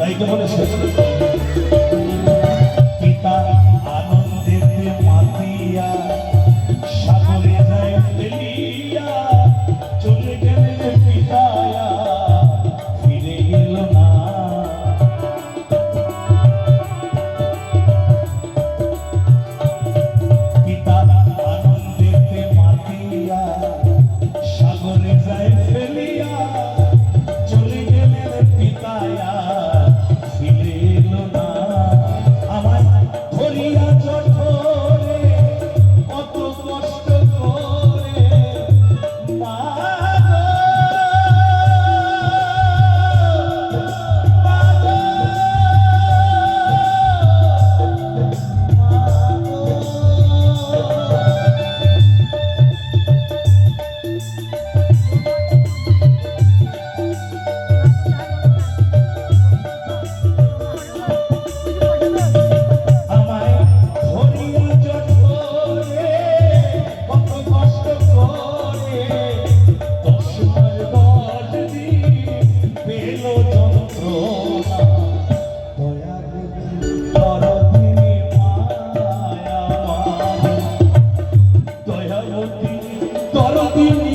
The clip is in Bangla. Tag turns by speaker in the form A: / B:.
A: নায়িকা বলে শেষ করবি